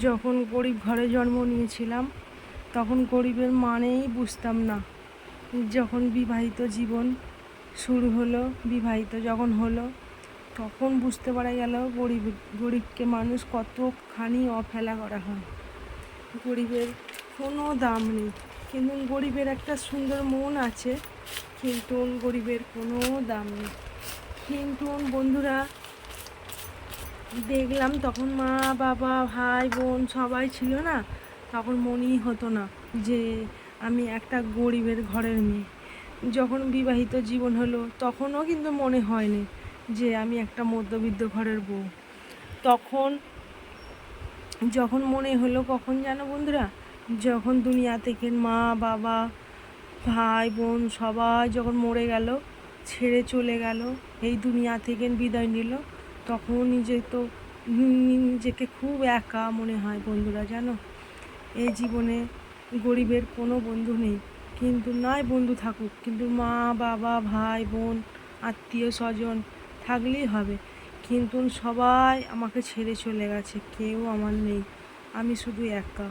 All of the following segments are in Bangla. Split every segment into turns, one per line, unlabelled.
যখন গরিব ঘরে জন্ম নিয়েছিলাম, তখন গরিবের মানেই বুঝতাম না। যখন বিবাহিত জীবন শুরু হলো, বিবাহিত যখন হলো, তখন বুঝতে পারা গেল গরিব, গরিবকে মানুষ কতখানি অফেলা করা হয়। গরিবের কোনো দাম নেই। কিন্তু গরিবের একটা সুন্দর মন আছে, কিন্তু গরিবের কোনো দাম নেই। কিন্তু বন্ধুরা দেখলাম তখন মা, বাবা, ভাই, বোন সবাই ছিল না। তখন মনেই হতো না যে আমি একটা গরিবের ঘরের মেয়ে। যখন বিবাহিত জীবন হলো, তখনও কিন্তু মনে হয়নি যে আমি একটা মধ্যবিত্ত ঘরের বউ। তখন, যখন মনে হলো, কখন জানো বন্ধুরা, যখন দুনিয়া থেকে মা, বাবা, ভাই, বোন সবাই যখন মরে গেল, ছেড়ে চলে গেল, এই দুনিয়া থেকে বিদায় নিল তখন নিজে তো নিজেকে খুব একা মনে হয় বন্ধুরা, জানো? এই জীবনে গরিবের কোনো বন্ধু নেই, কিন্তু নয় বন্ধু থাকুক, কিন্তু মা, বাবা, ভাই, বোন, আত্মীয়, স্বজন থাকলেই হবে। কিন্তু সবাই আমাকে ছেড়ে চলে গেছে, কেউ আমার নেই, আমি শুধু একা,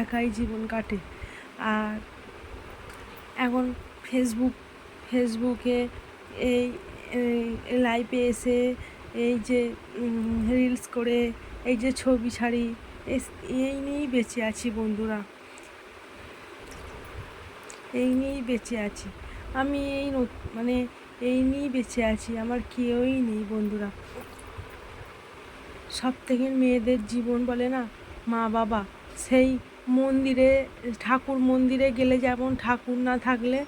একাই জীবন কাটে। আর এখন ফেসবুক ফেসবুকে এই লাইভে এসে এই যে রিলস করে, এই যে ছবি ছাড়ি, এই নিয়েই বেঁচে আছি বন্ধুরা। এই নিয়েই বেঁচে আছি। আমি এই মানে এই নিয়েই বেঁচে আছি, আমার কেউই নেই বন্ধুরা। সব থেকে মেয়েদের জীবন বলে না, মা বাবা। সেই মন্দিরে, ঠাকুর মন্দিরে গেলে যেমন ঠাকুর না থাকলে,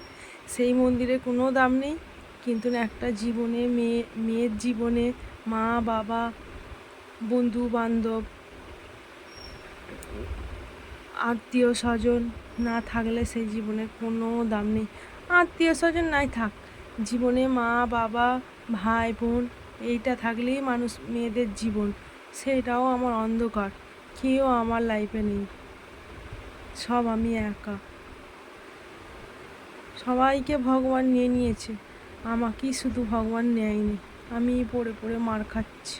সেই মন্দিরে কোনো দাম নেই। কিন্তু না একটা জীবনে মেয়ে, মেয়ের জীবনে মা, বাবা, বন্ধু বান্ধব, আত্মীয় স্বজন না থাকলে সেই জীবনে কোনো দাম নেই। আত্মীয় স্বজন নাই থাক, জীবনে মা, বাবা, ভাই, বোন, এইটা থাকলেই মানুষ মেয়েদের জীবন। সেটাও আমার অন্ধকার, কেউ আমার লাইফে নেই। সব আমি একা। সবাইকে ভগবান নিয়ে নিয়েছে। আমাকেই শুধু ভগবান নেয়নি আমি পড়ে পড়ে মার খাচ্ছি।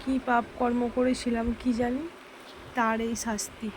কী পাপ কর্ম করেছিলাম কি জানি? তার এই শাস্তি।